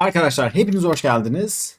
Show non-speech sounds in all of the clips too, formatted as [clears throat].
Arkadaşlar hepiniz hoş geldiniz.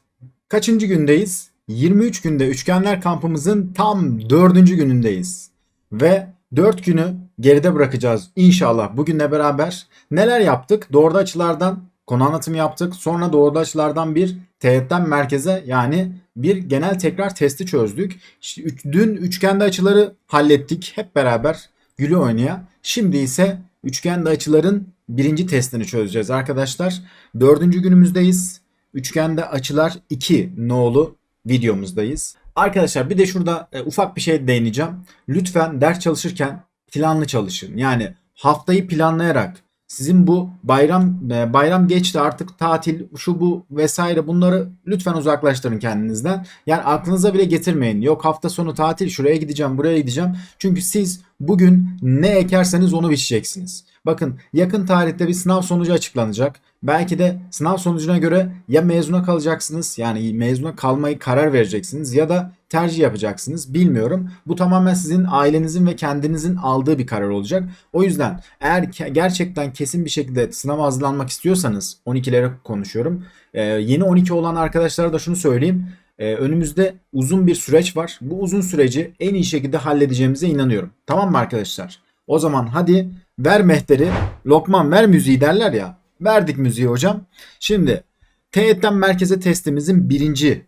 Kaçıncı gündeyiz? 23 günde üçgenler kampımızın tam 4. günündeyiz. Ve 4 günü geride bırakacağız inşallah bugünle beraber. Neler yaptık? Doğru açılardan konu anlatımı yaptık. Sonra doğru açılardan bir teğetten merkeze yani bir genel tekrar testi çözdük. İşte dün üçgende açıları hallettik hep beraber gülü oynaya. Şimdi ise üçgende açıların birinci testini çözeceğiz arkadaşlar. Dördüncü günümüzdeyiz. Üçgende açılar 2 nolu videomuzdayız. Arkadaşlar bir de şurada e, ufak bir şey değineceğim. Lütfen ders çalışırken planlı çalışın. Yani haftayı planlayarak sizin bu bayram e, bayram geçti artık tatil şu bu vesaire bunları lütfen uzaklaştırın kendinizden. Yani aklınıza bile getirmeyin. Yok hafta sonu tatil şuraya gideceğim buraya gideceğim. Çünkü siz bugün ne ekerseniz onu biçeceksiniz. Bakın yakın tarihte bir sınav sonucu açıklanacak. Belki de sınav sonucuna göre ya mezuna kalacaksınız yani mezuna kalmayı karar vereceksiniz ya da tercih yapacaksınız bilmiyorum. Bu tamamen sizin ailenizin ve kendinizin aldığı bir karar olacak. O yüzden eğer gerçekten kesin bir şekilde sınava hazırlanmak istiyorsanız 12'lere konuşuyorum. Ee, yeni 12 olan arkadaşlara da şunu söyleyeyim. Ee, önümüzde uzun bir süreç var. Bu uzun süreci en iyi şekilde halledeceğimize inanıyorum. Tamam mı arkadaşlar? O zaman hadi ver mehteri, Lokman ver müziği derler ya. Verdik müziği hocam. Şimdi teğetten merkeze testimizin birinci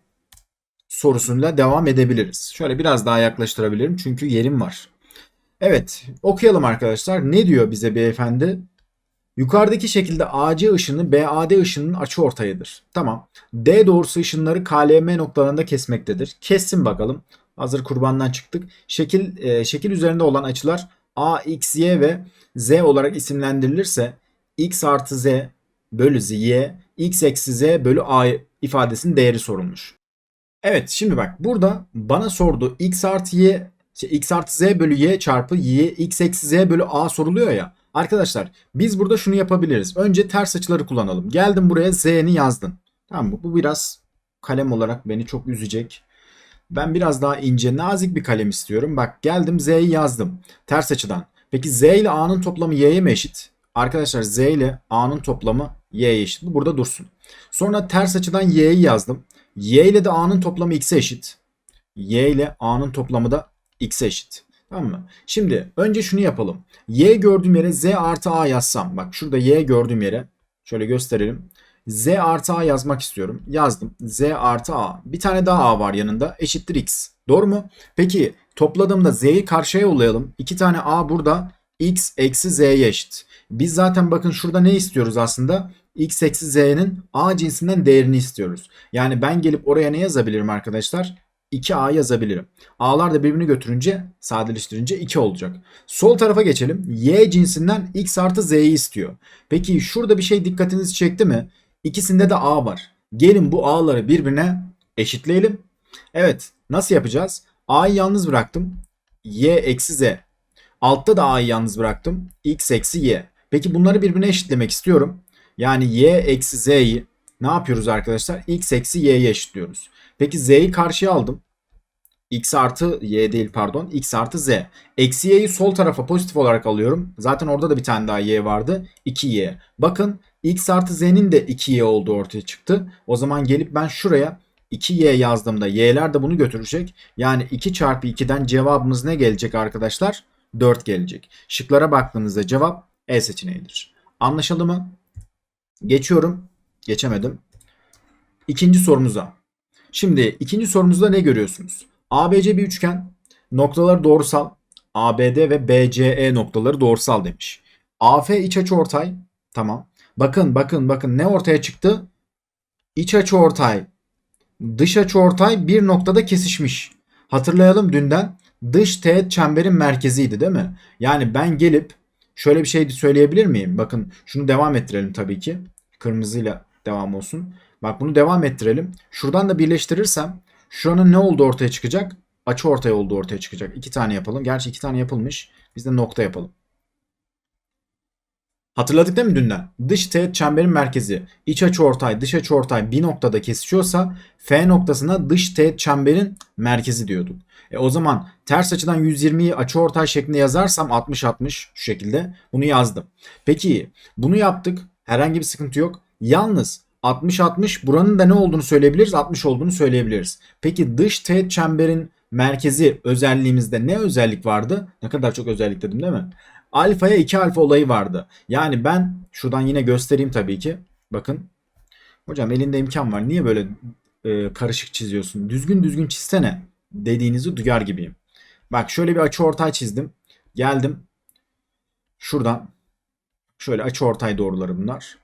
sorusuyla devam edebiliriz. Şöyle biraz daha yaklaştırabilirim çünkü yerim var. Evet okuyalım arkadaşlar. Ne diyor bize beyefendi? Yukarıdaki şekilde AC ışını BAD ışınının açıortayıdır. Tamam. D doğrusu ışınları KLM noktalarında kesmektedir. Kessin bakalım. Hazır kurbandan çıktık. Şekil e, şekil üzerinde olan açılar A, X, Y ve Z olarak isimlendirilirse X artı Z bölü Z, Y, X eksi Z bölü A ifadesinin değeri sorulmuş. Evet şimdi bak burada bana sordu X artı Y şey, X artı Z bölü Y çarpı Y X eksi Z bölü A soruluyor ya. Arkadaşlar biz burada şunu yapabiliriz. Önce ters açıları kullanalım. Geldim buraya Z'ni yazdın. Tamam mı? Bu biraz kalem olarak beni çok üzecek. Ben biraz daha ince nazik bir kalem istiyorum. Bak geldim Z'yi yazdım. Ters açıdan. Peki Z ile A'nın toplamı Y'ye mi eşit? Arkadaşlar Z ile A'nın toplamı Y'ye eşit. Bu burada dursun. Sonra ters açıdan Y'yi yazdım. Y ile de A'nın toplamı X'e eşit. Y ile A'nın toplamı da X'e eşit. Tamam mı? Şimdi önce şunu yapalım. Y gördüğüm yere Z artı A yazsam. Bak şurada Y gördüğüm yere şöyle gösterelim. Z artı A yazmak istiyorum. Yazdım. Z artı A. Bir tane daha A var yanında. Eşittir X. Doğru mu? Peki topladığımda Z'yi karşıya yollayalım. İki tane A burada. X eksi Z'ye eşit. Biz zaten bakın şurada ne istiyoruz aslında? X eksi Z'nin A cinsinden değerini istiyoruz. Yani ben gelip oraya ne yazabilirim arkadaşlar? 2A yazabilirim. A'lar da birbirini götürünce sadeleştirince 2 olacak. Sol tarafa geçelim. Y cinsinden X artı Z'yi istiyor. Peki şurada bir şey dikkatinizi çekti mi? İkisinde de A var. Gelin bu A'ları birbirine eşitleyelim. Evet nasıl yapacağız? A'yı yalnız bıraktım. Y eksi Z. Altta da A'yı yalnız bıraktım. X eksi Y. Peki bunları birbirine eşitlemek istiyorum. Yani Y eksi Z'yi ne yapıyoruz arkadaşlar? X eksi Y'ye eşitliyoruz. Peki Z'yi karşıya aldım. X artı Y değil pardon. X artı Z. Eksi Y'yi sol tarafa pozitif olarak alıyorum. Zaten orada da bir tane daha Y vardı. 2Y. Bakın X artı Z'nin de 2Y olduğu ortaya çıktı. O zaman gelip ben şuraya 2Y yazdığımda Y'ler de bunu götürecek. Yani 2 çarpı 2'den cevabımız ne gelecek arkadaşlar? 4 gelecek. Şıklara baktığınızda cevap E seçeneğidir. Anlaşıldı mı? Geçiyorum. Geçemedim. İkinci sorumuza. Şimdi ikinci sorumuzda ne görüyorsunuz? ABC bir üçgen. Noktaları doğrusal. ABD ve BCE noktaları doğrusal demiş. AF iç açı ortay. Tamam. Bakın bakın bakın ne ortaya çıktı? İç açı ortay. Dış açı ortay bir noktada kesişmiş. Hatırlayalım dünden dış teğet çemberin merkeziydi değil mi? Yani ben gelip şöyle bir şey söyleyebilir miyim? Bakın şunu devam ettirelim tabii ki. Kırmızıyla devam olsun. Bak bunu devam ettirelim. Şuradan da birleştirirsem şuranın ne olduğu ortaya çıkacak? Açı ortay olduğu ortaya çıkacak. İki tane yapalım. Gerçi iki tane yapılmış. Biz de nokta yapalım. Hatırladık değil mi dünden? Dış teğet çemberin merkezi, iç açı ortay, dış açı ortay bir noktada kesişiyorsa F noktasına dış teğet çemberin merkezi diyorduk. E o zaman ters açıdan 120'yi açı ortay şeklinde yazarsam 60-60 şu şekilde bunu yazdım. Peki bunu yaptık. Herhangi bir sıkıntı yok. Yalnız 60 60 buranın da ne olduğunu söyleyebiliriz? 60 olduğunu söyleyebiliriz. Peki dış teğet çemberin merkezi özelliğimizde ne özellik vardı? Ne kadar çok özellik dedim değil mi? Alfaya 2 alfa olayı vardı. Yani ben şuradan yine göstereyim tabii ki. Bakın. Hocam elinde imkan var. Niye böyle e, karışık çiziyorsun? Düzgün düzgün çizsene dediğinizi duyar gibiyim. Bak şöyle bir açı ortay çizdim. Geldim. Şuradan şöyle açı ortay doğruları bunlar.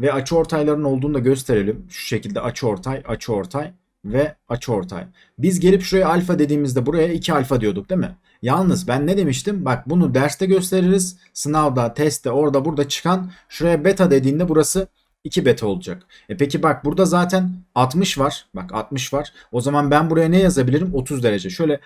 Ve açı ortayların olduğunu da gösterelim. Şu şekilde açı ortay, açı ortay ve açı ortay. Biz gelip şuraya alfa dediğimizde buraya 2 alfa diyorduk değil mi? Yalnız ben ne demiştim? Bak bunu derste gösteririz. Sınavda, testte, orada burada çıkan şuraya beta dediğinde burası 2 beta olacak. E peki bak burada zaten 60 var. Bak 60 var. O zaman ben buraya ne yazabilirim? 30 derece. Şöyle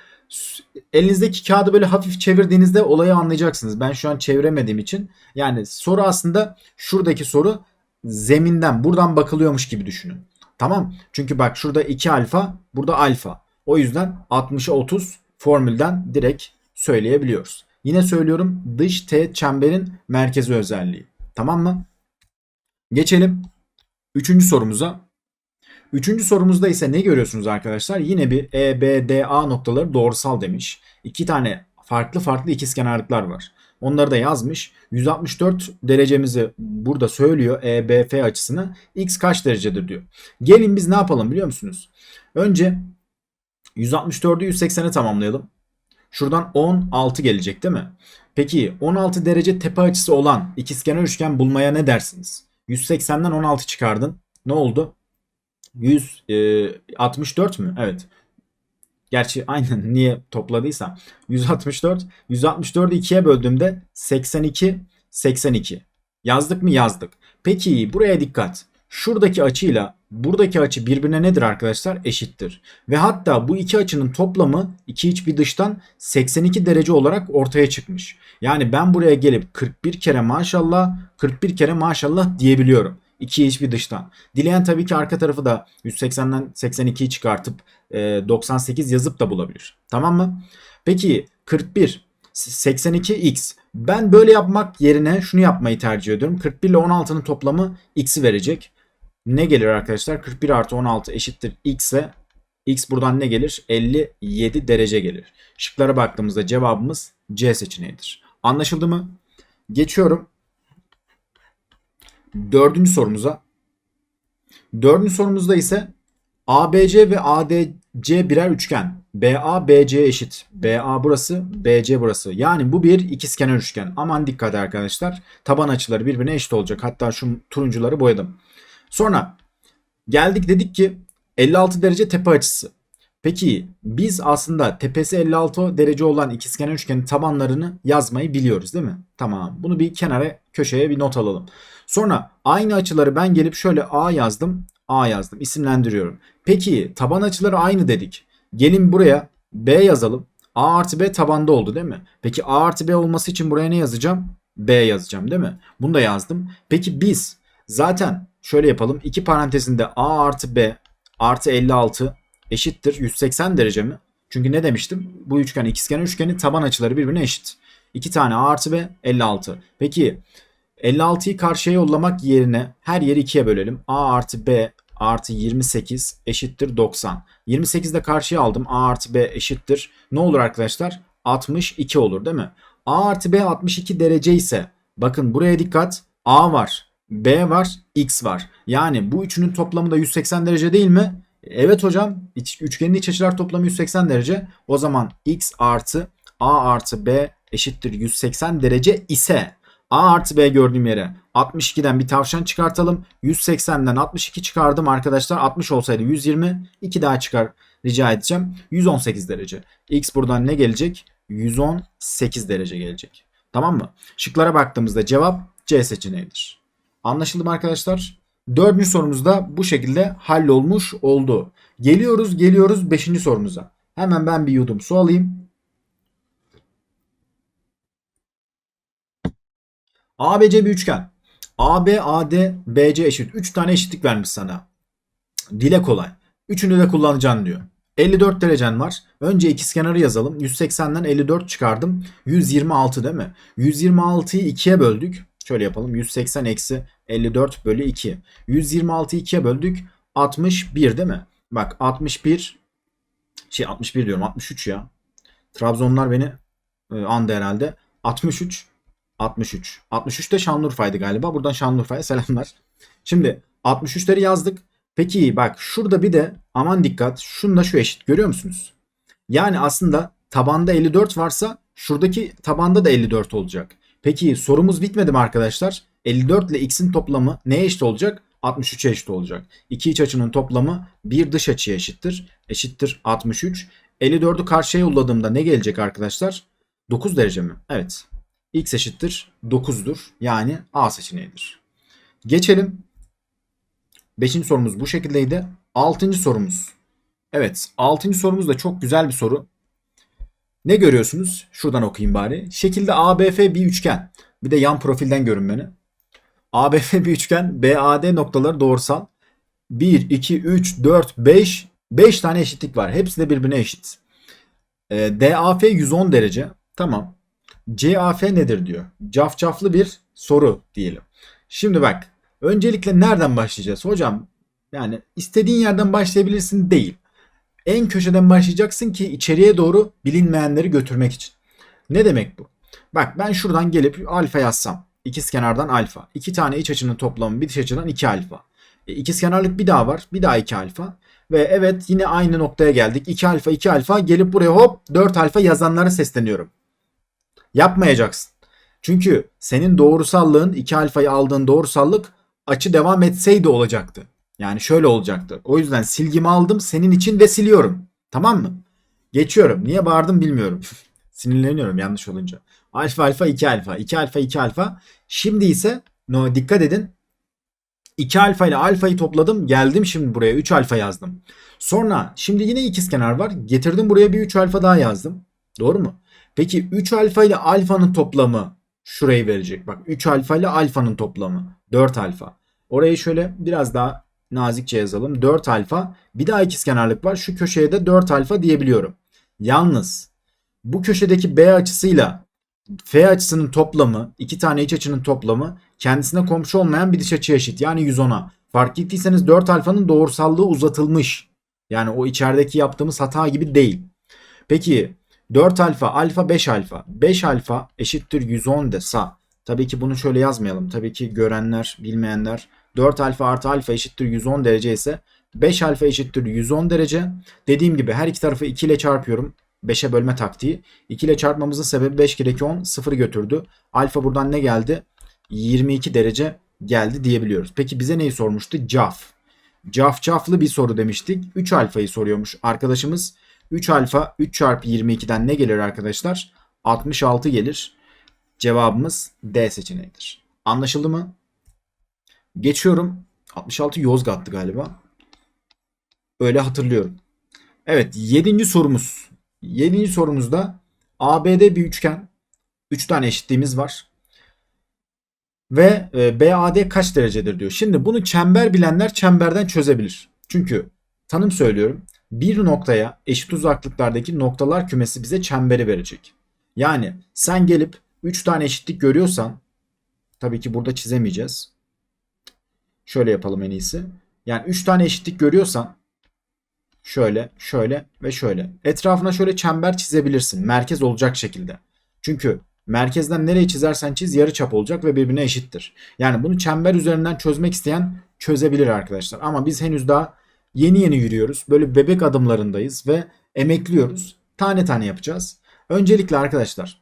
elinizdeki kağıdı böyle hafif çevirdiğinizde olayı anlayacaksınız. Ben şu an çeviremediğim için. Yani soru aslında şuradaki soru zeminden buradan bakılıyormuş gibi düşünün. Tamam. Çünkü bak şurada 2 alfa, burada alfa. O yüzden 60'a 30 formülden direkt söyleyebiliyoruz. Yine söylüyorum dış teğet çemberin merkezi özelliği. Tamam mı? Geçelim üçüncü sorumuza. Üçüncü sorumuzda ise ne görüyorsunuz arkadaşlar? Yine bir E, B, D, A noktaları doğrusal demiş. İki tane farklı farklı ikizkenarlıklar var. Onları da yazmış. 164 derecemizi burada söylüyor EBF açısını. X kaç derecedir diyor. Gelin biz ne yapalım biliyor musunuz? Önce 164'ü 180'e tamamlayalım. Şuradan 16 gelecek değil mi? Peki 16 derece tepe açısı olan ikizkenar üçgen bulmaya ne dersiniz? 180'den 16 çıkardın. Ne oldu? 164 mü? Evet. Gerçi aynen [laughs] niye topladıysa 164 164'ü 2'ye böldüğümde 82 82. Yazdık mı? Yazdık. Peki buraya dikkat. Şuradaki açıyla buradaki açı birbirine nedir arkadaşlar? Eşittir. Ve hatta bu iki açının toplamı iki iç bir dıştan 82 derece olarak ortaya çıkmış. Yani ben buraya gelip 41 kere maşallah 41 kere maşallah diyebiliyorum. 2 iç bir dıştan. Dileyen tabii ki arka tarafı da 180'den 82'yi çıkartıp 98 yazıp da bulabilir. Tamam mı? Peki 41 82x. Ben böyle yapmak yerine şunu yapmayı tercih ediyorum. 41 ile 16'nın toplamı x'i verecek. Ne gelir arkadaşlar? 41 artı 16 eşittir x'e. X buradan ne gelir? 57 derece gelir. Şıklara baktığımızda cevabımız C seçeneğidir. Anlaşıldı mı? Geçiyorum. Dördüncü sorumuza. Dördüncü sorumuzda ise ABC ve ADC birer üçgen. BA BC eşit. BA burası, BC burası. Yani bu bir ikizkenar üçgen. Aman dikkat arkadaşlar. Taban açıları birbirine eşit olacak. Hatta şu turuncuları boyadım. Sonra geldik dedik ki 56 derece tepe açısı. Peki biz aslında tepesi 56 derece olan ikizkenar üçgenin tabanlarını yazmayı biliyoruz değil mi? Tamam. Bunu bir kenara köşeye bir not alalım. Sonra aynı açıları ben gelip şöyle A yazdım. A yazdım. İsimlendiriyorum. Peki taban açıları aynı dedik. Gelin buraya B yazalım. A artı B tabanda oldu değil mi? Peki A artı B olması için buraya ne yazacağım? B yazacağım değil mi? Bunu da yazdım. Peki biz zaten şöyle yapalım. İki parantezinde A artı B artı 56 eşittir 180 derece mi? Çünkü ne demiştim? Bu üçgen ikizkenar üçgenin taban açıları birbirine eşit. 2 tane A artı B 56. Peki 56'yı karşıya yollamak yerine her yeri 2'ye bölelim. A artı B artı 28 eşittir 90. 28 de karşıya aldım. A artı B eşittir. Ne olur arkadaşlar? 62 olur değil mi? A artı B 62 derece ise bakın buraya dikkat. A var. B var. X var. Yani bu üçünün toplamı da 180 derece değil mi? Evet hocam. Üçgenin iç açılar toplamı 180 derece. O zaman X artı A artı B eşittir 180 derece ise A artı B gördüğüm yere 62'den bir tavşan çıkartalım. 180'den 62 çıkardım arkadaşlar. 60 olsaydı 120. 2 daha çıkar rica edeceğim. 118 derece. X buradan ne gelecek? 118 derece gelecek. Tamam mı? Şıklara baktığımızda cevap C seçeneğidir. Anlaşıldı mı arkadaşlar? Dördüncü sorumuz da bu şekilde hallolmuş oldu. Geliyoruz geliyoruz beşinci sorumuza. Hemen ben bir yudum su alayım. ABC bir üçgen. AB, AD, BC eşit. 3 tane eşitlik vermiş sana. Dile kolay. Üçünü de kullanacaksın diyor. 54 derecen var. Önce ikizkenarı yazalım. 180'den 54 çıkardım. 126 değil mi? 126'yı 2'ye böldük. Şöyle yapalım. 180 eksi 54 bölü 2. 126'yı 2'ye böldük. 61 değil mi? Bak 61 şey 61 diyorum 63 ya. Trabzonlar beni e, andı herhalde. 63 63. 63 de Şanlıurfa'ydı galiba. Buradan Şanlıurfa'ya selamlar. Şimdi 63'leri yazdık. Peki bak şurada bir de aman dikkat. Şunda şu eşit. Görüyor musunuz? Yani aslında tabanda 54 varsa şuradaki tabanda da 54 olacak. Peki sorumuz bitmedi mi arkadaşlar? 54 ile x'in toplamı neye eşit olacak? 63'e eşit olacak. İki iç açının toplamı bir dış açıya eşittir. Eşittir 63. 54'ü karşıya yolladığımda ne gelecek arkadaşlar? 9 derece mi? Evet. X eşittir 9'dur. Yani A seçeneğidir. Geçelim. 5. sorumuz bu şekildeydi. 6. sorumuz. Evet 6. sorumuz da çok güzel bir soru. Ne görüyorsunuz? Şuradan okuyayım bari. Şekilde ABF bir üçgen. Bir de yan profilden görün beni. ABF bir üçgen. BAD noktaları doğrusal. 1, 2, 3, 4, 5. 5 tane eşitlik var. Hepsi de birbirine eşit. E, DAF 110 derece. Tamam. CAF nedir diyor. Cafcaflı bir soru diyelim. Şimdi bak. Öncelikle nereden başlayacağız? Hocam yani istediğin yerden başlayabilirsin değil. En köşeden başlayacaksın ki içeriye doğru bilinmeyenleri götürmek için. Ne demek bu? Bak ben şuradan gelip alfa yazsam. İkizkenardan alfa. İki tane iç açının toplamı bir dış açıdan 2 alfa. E, ikizkenarlık bir daha var. Bir daha 2 alfa. Ve evet yine aynı noktaya geldik. 2 alfa 2 alfa gelip buraya hop 4 alfa yazanlara sesleniyorum. Yapmayacaksın. Çünkü senin doğrusallığın 2 alfayı aldığın doğrusallık açı devam etseydi olacaktı. Yani şöyle olacaktı. O yüzden silgimi aldım senin için ve siliyorum. Tamam mı? Geçiyorum. Niye bağırdım bilmiyorum. [laughs] Sinirleniyorum yanlış olunca. Alfa alfa 2 alfa. 2 alfa 2 alfa. Şimdi ise no, dikkat edin. 2 alfa ile alfayı topladım. Geldim şimdi buraya 3 alfa yazdım. Sonra şimdi yine ikizkenar var. Getirdim buraya bir 3 alfa daha yazdım. Doğru mu? Peki 3 alfa ile alfanın toplamı şurayı verecek. Bak 3 alfa ile alfanın toplamı 4 alfa. Orayı şöyle biraz daha nazikçe yazalım. 4 alfa. Bir daha ikizkenarlık var. Şu köşeye de 4 alfa diyebiliyorum. Yalnız bu köşedeki B açısıyla F açısının toplamı, iki tane iç açının toplamı kendisine komşu olmayan bir dış açıya eşit. Yani 110'a. Fark ettiyseniz 4 alfanın doğrusallığı uzatılmış. Yani o içerideki yaptığımız hata gibi değil. Peki 4 alfa, alfa 5 alfa. 5 alfa eşittir 110 desa. Tabii ki bunu şöyle yazmayalım. Tabii ki görenler, bilmeyenler 4 alfa artı alfa eşittir 110 derece ise 5 alfa eşittir 110 derece. Dediğim gibi her iki tarafı 2 ile çarpıyorum. 5'e bölme taktiği. 2 ile çarpmamızın sebebi 5 kere 2 10 0 götürdü. Alfa buradan ne geldi? 22 derece geldi diyebiliyoruz. Peki bize neyi sormuştu? Caf. Caf caflı bir soru demiştik. 3 alfayı soruyormuş arkadaşımız. 3 alfa 3 çarpı 22'den ne gelir arkadaşlar? 66 gelir. Cevabımız D seçeneğidir. Anlaşıldı mı? Geçiyorum. 66 Yozgat'tı galiba. Öyle hatırlıyorum. Evet 7. sorumuz. 7. sorumuzda ABD bir üçgen. 3 tane eşitliğimiz var. Ve e, BAD kaç derecedir diyor. Şimdi bunu çember bilenler çemberden çözebilir. Çünkü tanım söylüyorum. Bir noktaya eşit uzaklıklardaki noktalar kümesi bize çemberi verecek. Yani sen gelip 3 tane eşitlik görüyorsan tabii ki burada çizemeyeceğiz. Şöyle yapalım en iyisi. Yani 3 tane eşitlik görüyorsan şöyle, şöyle ve şöyle. Etrafına şöyle çember çizebilirsin. Merkez olacak şekilde. Çünkü merkezden nereye çizersen çiz yarı çap olacak ve birbirine eşittir. Yani bunu çember üzerinden çözmek isteyen çözebilir arkadaşlar. Ama biz henüz daha yeni yeni yürüyoruz. Böyle bebek adımlarındayız ve emekliyoruz. Tane tane yapacağız. Öncelikle arkadaşlar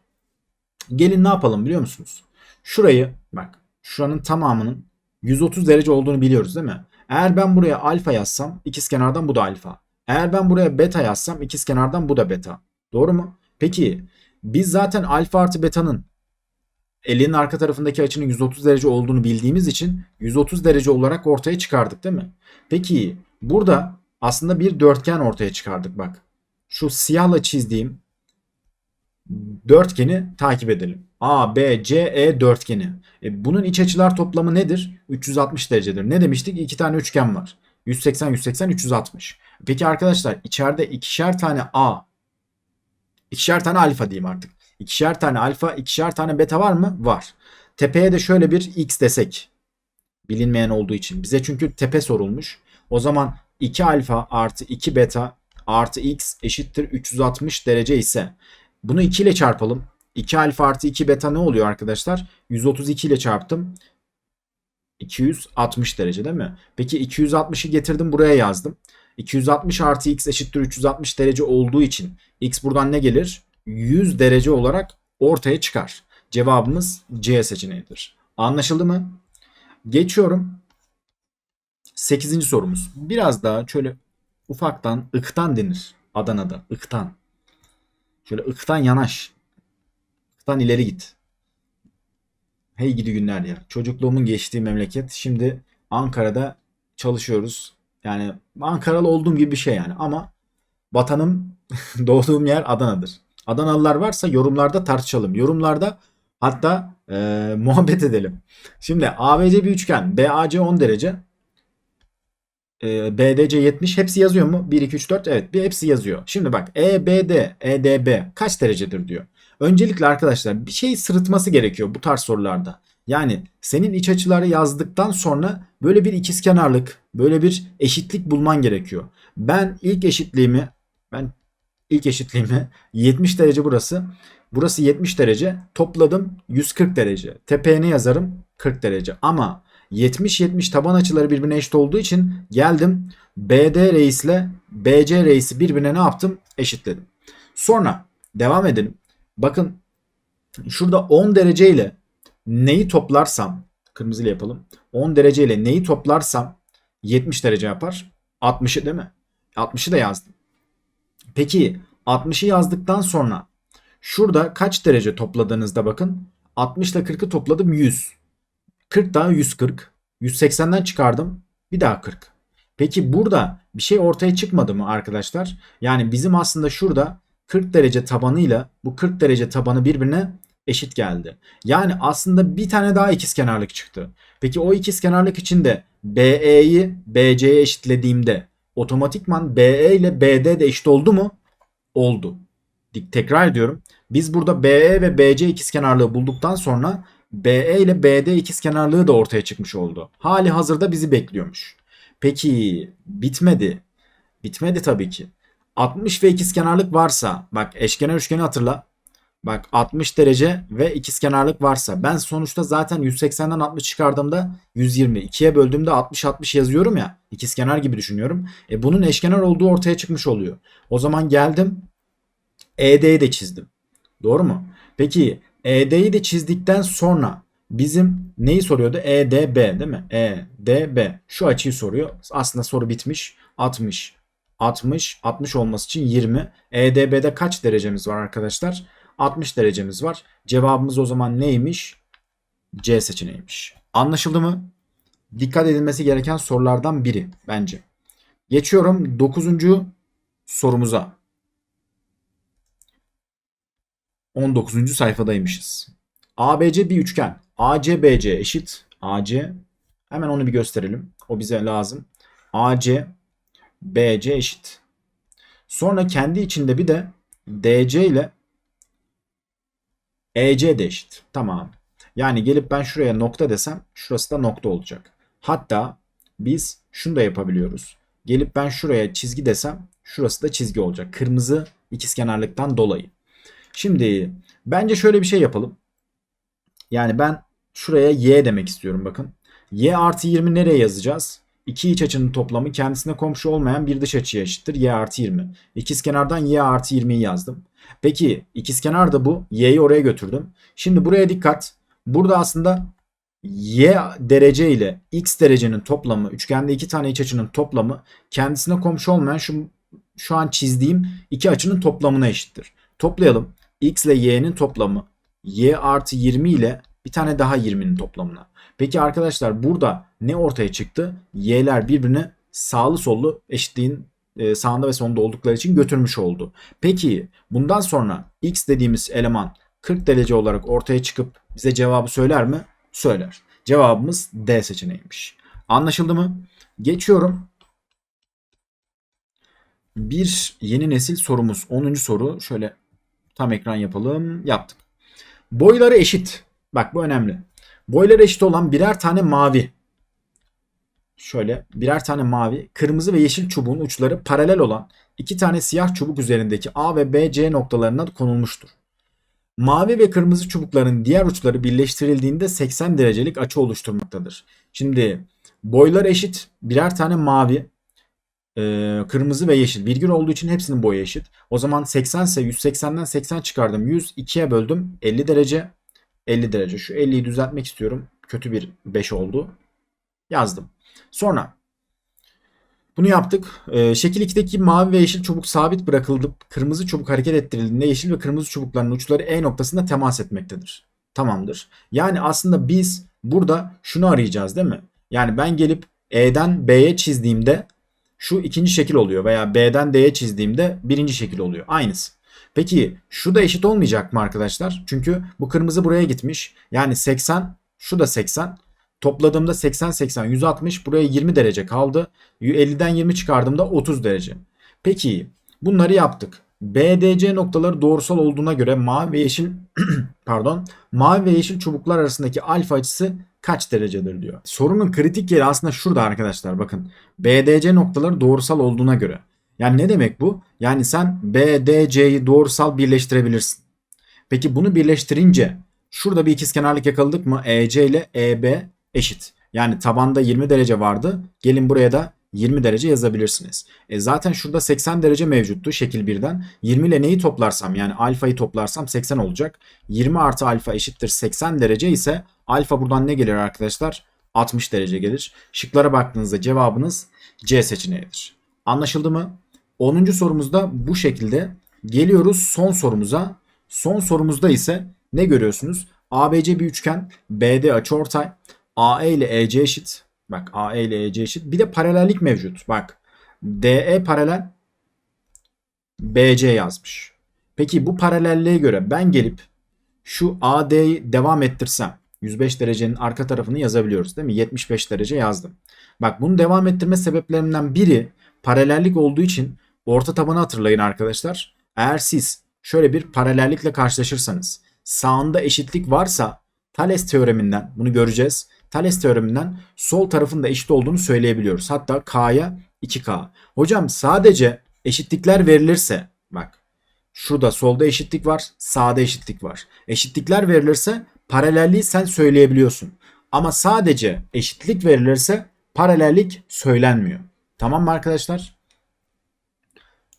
gelin ne yapalım biliyor musunuz? Şurayı bak şuranın tamamının 130 derece olduğunu biliyoruz değil mi? Eğer ben buraya alfa yazsam ikizkenardan bu da alfa. Eğer ben buraya beta yazsam ikizkenardan bu da beta. Doğru mu? Peki biz zaten alfa artı beta'nın elinin arka tarafındaki açının 130 derece olduğunu bildiğimiz için 130 derece olarak ortaya çıkardık değil mi? Peki burada aslında bir dörtgen ortaya çıkardık bak. Şu siyahla çizdiğim dörtgeni takip edelim. A, B, C, E dörtgeni. E bunun iç açılar toplamı nedir? 360 derecedir. Ne demiştik? İki tane üçgen var. 180, 180, 360. Peki arkadaşlar içeride ikişer tane A, ikişer tane alfa diyeyim artık. İkişer tane alfa, ikişer tane beta var mı? Var. Tepeye de şöyle bir x desek. Bilinmeyen olduğu için. Bize çünkü tepe sorulmuş. O zaman 2 alfa artı 2 beta artı x eşittir 360 derece ise bunu 2 ile çarpalım. 2 alfa artı 2 beta ne oluyor arkadaşlar? 132 ile çarptım. 260 derece değil mi? Peki 260'ı getirdim buraya yazdım. 260 artı x eşittir 360 derece olduğu için x buradan ne gelir? 100 derece olarak ortaya çıkar. Cevabımız C seçeneğidir. Anlaşıldı mı? Geçiyorum. 8. sorumuz. Biraz daha şöyle ufaktan ıktan denir Adana'da. ıktan. Şöyle ıktan yanaş. Iktan ileri git. Hey gidi günler ya. Çocukluğumun geçtiği memleket. Şimdi Ankara'da çalışıyoruz. Yani Ankaralı olduğum gibi bir şey yani. Ama vatanım [laughs] doğduğum yer Adana'dır. Adanalılar varsa yorumlarda tartışalım. Yorumlarda hatta e, muhabbet edelim. Şimdi ABC bir üçgen. BAC 10 derece. E, BDC 70. Hepsi yazıyor mu? 1, 2, 3, 4. Evet. Bir hepsi yazıyor. Şimdi bak EBD, EDB kaç derecedir diyor. Öncelikle arkadaşlar bir şey sırıtması gerekiyor bu tarz sorularda. Yani senin iç açıları yazdıktan sonra böyle bir ikizkenarlık, böyle bir eşitlik bulman gerekiyor. Ben ilk eşitliğimi ben ilk eşitliğimi [laughs] 70 derece burası. Burası 70 derece. Topladım 140 derece. Tepeye ne yazarım? 40 derece. Ama 70-70 taban açıları birbirine eşit olduğu için geldim BD reisle BC reisi birbirine ne yaptım? Eşitledim. Sonra devam edelim. Bakın şurada 10 derece ile neyi toplarsam kırmızıyla yapalım. 10 derece ile neyi toplarsam 70 derece yapar. 60'ı değil mi? 60'ı da yazdım. Peki 60'ı yazdıktan sonra şurada kaç derece topladığınızda bakın. 60 ile 40'ı topladım 100. 40 daha 140. 180'den çıkardım. Bir daha 40. Peki burada bir şey ortaya çıkmadı mı arkadaşlar? Yani bizim aslında şurada 40 derece tabanıyla bu 40 derece tabanı birbirine eşit geldi. Yani aslında bir tane daha ikizkenarlık çıktı. Peki o ikizkenarlık içinde BE'yi BC'ye eşitlediğimde otomatikman BE ile BD de eşit oldu mu? Oldu. Tekrar ediyorum. Biz burada BE ve BC ikizkenarlığı bulduktan sonra BE ile BD ikizkenarlığı da ortaya çıkmış oldu. Hali hazırda bizi bekliyormuş. Peki bitmedi. Bitmedi tabii ki. 60 ve ikizkenarlık varsa bak eşkenar üçgeni hatırla. Bak 60 derece ve ikizkenarlık varsa ben sonuçta zaten 180'den 60 çıkardığımda 120. 2'ye böldüğümde 60-60 yazıyorum ya. ikizkenar gibi düşünüyorum. E bunun eşkenar olduğu ortaya çıkmış oluyor. O zaman geldim ED'yi de çizdim. Doğru mu? Peki ED'yi de çizdikten sonra bizim neyi soruyordu? EDB değil mi? EDB. Şu açıyı soruyor. Aslında soru bitmiş. 60. 60. 60 olması için 20. EDB'de kaç derecemiz var arkadaşlar? 60 derecemiz var. Cevabımız o zaman neymiş? C seçeneğiymiş. Anlaşıldı mı? Dikkat edilmesi gereken sorulardan biri bence. Geçiyorum 9. sorumuza. 19. sayfadaymışız. ABC bir üçgen. ACBC eşit. AC. Hemen onu bir gösterelim. O bize lazım. AC BC eşit. Sonra kendi içinde bir de DC ile EC de eşit. Tamam. Yani gelip ben şuraya nokta desem şurası da nokta olacak. Hatta biz şunu da yapabiliyoruz. Gelip ben şuraya çizgi desem şurası da çizgi olacak. Kırmızı ikizkenarlıktan dolayı. Şimdi bence şöyle bir şey yapalım. Yani ben şuraya y demek istiyorum bakın. y artı 20 nereye yazacağız? İki iç açının toplamı kendisine komşu olmayan bir dış açıya eşittir. y artı 20. İkizkenardan y artı 20'yi yazdım. Peki ikizkenar da bu. y'yi oraya götürdüm. Şimdi buraya dikkat. Burada aslında y derece ile x derecenin toplamı, üçgende iki tane iç açının toplamı kendisine komşu olmayan şu şu an çizdiğim iki açının toplamına eşittir. Toplayalım. X ile y'nin toplamı y artı 20 ile bir tane daha 20'nin toplamına. Peki arkadaşlar burada ne ortaya çıktı? Y'ler birbirine sağlı sollu eşitliğin e, sağında ve sonunda oldukları için götürmüş oldu. Peki bundan sonra x dediğimiz eleman 40 derece olarak ortaya çıkıp bize cevabı söyler mi? Söyler. Cevabımız D seçeneğiymiş. Anlaşıldı mı? Geçiyorum. Bir yeni nesil sorumuz. 10. soru. Şöyle tam ekran yapalım. Yaptık. Boyları eşit. Bak bu önemli. Boyları eşit olan birer tane mavi. şöyle birer tane mavi, kırmızı ve yeşil çubuğun uçları paralel olan iki tane siyah çubuk üzerindeki A ve B, C noktalarına konulmuştur. Mavi ve kırmızı çubukların diğer uçları birleştirildiğinde 80 derecelik açı oluşturmaktadır. Şimdi boylar eşit. Birer tane mavi, e, kırmızı ve yeşil. Virgül olduğu için hepsinin boyu eşit. O zaman 80 ise 180'den 80 çıkardım. 100 2'ye böldüm. 50 derece. 50 derece. Şu 50'yi düzeltmek istiyorum. Kötü bir 5 oldu. Yazdım. Sonra bunu yaptık. Ee, şekil 2'deki mavi ve yeşil çubuk sabit bırakıldı. Kırmızı çubuk hareket ettirildiğinde yeşil ve kırmızı çubukların uçları E noktasında temas etmektedir. Tamamdır. Yani aslında biz burada şunu arayacağız değil mi? Yani ben gelip E'den B'ye çizdiğimde şu ikinci şekil oluyor veya B'den D'ye çizdiğimde birinci şekil oluyor. Aynısı. Peki şu da eşit olmayacak mı arkadaşlar? Çünkü bu kırmızı buraya gitmiş. Yani 80 şu da 80. Topladığımda 80 80 160 buraya 20 derece kaldı. 50'den 20 çıkardığımda 30 derece. Peki bunları yaptık. BDC noktaları doğrusal olduğuna göre mavi ve yeşil [clears throat] pardon mavi ve yeşil çubuklar arasındaki alfa açısı kaç derecedir diyor. Sorunun kritik yeri aslında şurada arkadaşlar bakın. BDC noktaları doğrusal olduğuna göre. Yani ne demek bu? Yani sen BDC'yi doğrusal birleştirebilirsin. Peki bunu birleştirince şurada bir ikizkenarlık yakaladık mı? EC ile EB eşit. Yani tabanda 20 derece vardı. Gelin buraya da 20 derece yazabilirsiniz. E zaten şurada 80 derece mevcuttu şekil 1'den. 20 ile neyi toplarsam yani alfayı toplarsam 80 olacak. 20 artı alfa eşittir 80 derece ise alfa buradan ne gelir arkadaşlar? 60 derece gelir. Şıklara baktığınızda cevabınız C seçeneğidir. Anlaşıldı mı? 10. sorumuzda bu şekilde. Geliyoruz son sorumuza. Son sorumuzda ise ne görüyorsunuz? ABC bir üçgen, BD açıortay, AE ile EC eşit. Bak AE ile EC eşit. Bir de paralellik mevcut. Bak DE paralel BC yazmış. Peki bu paralelliğe göre ben gelip şu AD'yi devam ettirsem 105 derecenin arka tarafını yazabiliyoruz değil mi? 75 derece yazdım. Bak bunu devam ettirme sebeplerinden biri paralellik olduğu için orta tabanı hatırlayın arkadaşlar. Eğer siz şöyle bir paralellikle karşılaşırsanız sağında eşitlik varsa Thales teoreminden bunu göreceğiz. Thales teoreminden sol tarafın da eşit olduğunu söyleyebiliyoruz. Hatta K'ya 2K. Hocam sadece eşitlikler verilirse bak şurada solda eşitlik var sağda eşitlik var. Eşitlikler verilirse paralelliği sen söyleyebiliyorsun. Ama sadece eşitlik verilirse paralellik söylenmiyor. Tamam mı arkadaşlar?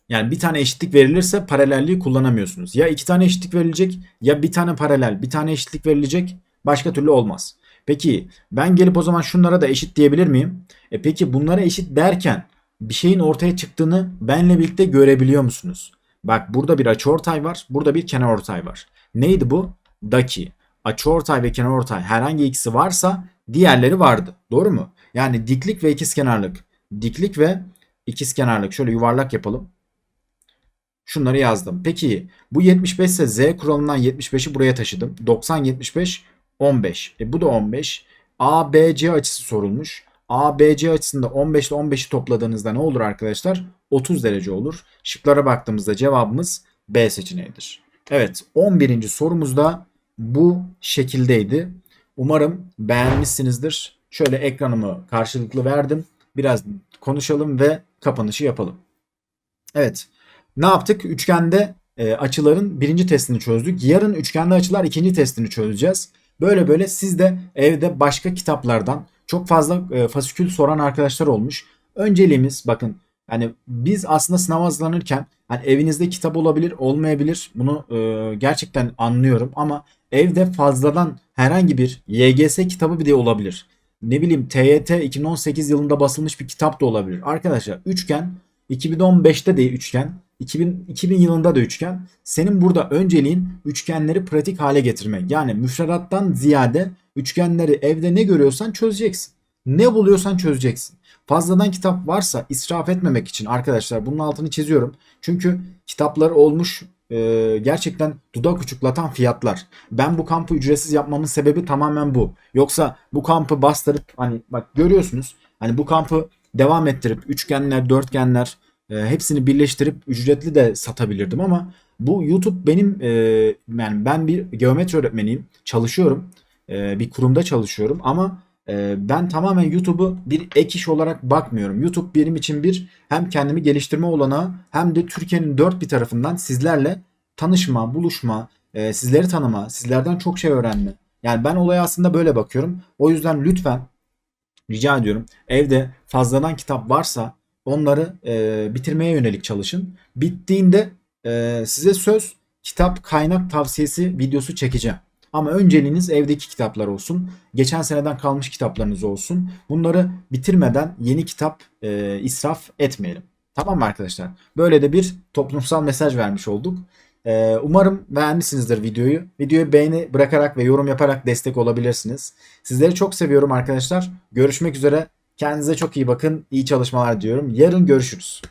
Yani bir tane eşitlik verilirse paralelliği kullanamıyorsunuz. Ya iki tane eşitlik verilecek ya bir tane paralel bir tane eşitlik verilecek başka türlü olmaz. Peki ben gelip o zaman şunlara da eşit diyebilir miyim? E peki bunlara eşit derken bir şeyin ortaya çıktığını benle birlikte görebiliyor musunuz? Bak burada bir açıortay var, burada bir kenarortay var. Neydi bu? Daki. Açıortay ve kenarortay herhangi ikisi varsa diğerleri vardı. Doğru mu? Yani diklik ve ikizkenarlık. Diklik ve ikizkenarlık. Şöyle yuvarlak yapalım. Şunları yazdım. Peki bu 75 ise Z kuralından 75'i buraya taşıdım. 90 75 15. E bu da 15. ABC açısı sorulmuş. ABC açısında 15 ile 15'i topladığınızda ne olur arkadaşlar? 30 derece olur. Şıklara baktığımızda cevabımız B seçeneğidir. Evet 11. sorumuzda bu şekildeydi. Umarım beğenmişsinizdir. Şöyle ekranımı karşılıklı verdim. Biraz konuşalım ve kapanışı yapalım. Evet. Ne yaptık? Üçgende e, açıların birinci testini çözdük. Yarın üçgende açılar ikinci testini çözeceğiz. Böyle böyle siz de evde başka kitaplardan çok fazla e, fasikül soran arkadaşlar olmuş. Önceliğimiz bakın hani biz aslında sınav hazırlanırken hani evinizde kitap olabilir olmayabilir bunu e, gerçekten anlıyorum ama evde fazladan herhangi bir YGS kitabı bile olabilir. Ne bileyim TYT 2018 yılında basılmış bir kitap da olabilir. Arkadaşlar üçgen 2015'te de üçgen 2000, 2000 yılında da üçgen. Senin burada önceliğin üçgenleri pratik hale getirmek. Yani müfredattan ziyade üçgenleri evde ne görüyorsan çözeceksin. Ne buluyorsan çözeceksin. Fazladan kitap varsa israf etmemek için arkadaşlar bunun altını çiziyorum. Çünkü kitaplar olmuş e, gerçekten dudak uçuklatan fiyatlar. Ben bu kampı ücretsiz yapmamın sebebi tamamen bu. Yoksa bu kampı bastırıp hani bak görüyorsunuz hani bu kampı devam ettirip üçgenler, dörtgenler, e, hepsini birleştirip ücretli de satabilirdim ama bu YouTube benim e, yani ben bir geometri öğretmeniyim. Çalışıyorum. E, bir kurumda çalışıyorum ama Ee, ben tamamen YouTube'u bir ek iş olarak bakmıyorum. YouTube benim için bir hem kendimi geliştirme olanağı hem de Türkiye'nin dört bir tarafından sizlerle tanışma, buluşma, e, sizleri tanıma, sizlerden çok şey öğrenme. Yani ben olaya aslında böyle bakıyorum. O yüzden lütfen rica ediyorum evde fazladan kitap varsa onları e, bitirmeye yönelik çalışın. Bittiğinde e, size söz kitap kaynak tavsiyesi videosu çekeceğim. Ama önceliğiniz evdeki kitaplar olsun. Geçen seneden kalmış kitaplarınız olsun. Bunları bitirmeden yeni kitap e, israf etmeyelim. Tamam mı arkadaşlar? Böyle de bir toplumsal mesaj vermiş olduk. E, umarım beğenmişsinizdir videoyu. Videoyu beğeni bırakarak ve yorum yaparak destek olabilirsiniz. Sizleri çok seviyorum arkadaşlar. Görüşmek üzere. Kendinize çok iyi bakın. İyi çalışmalar diyorum. Yarın görüşürüz.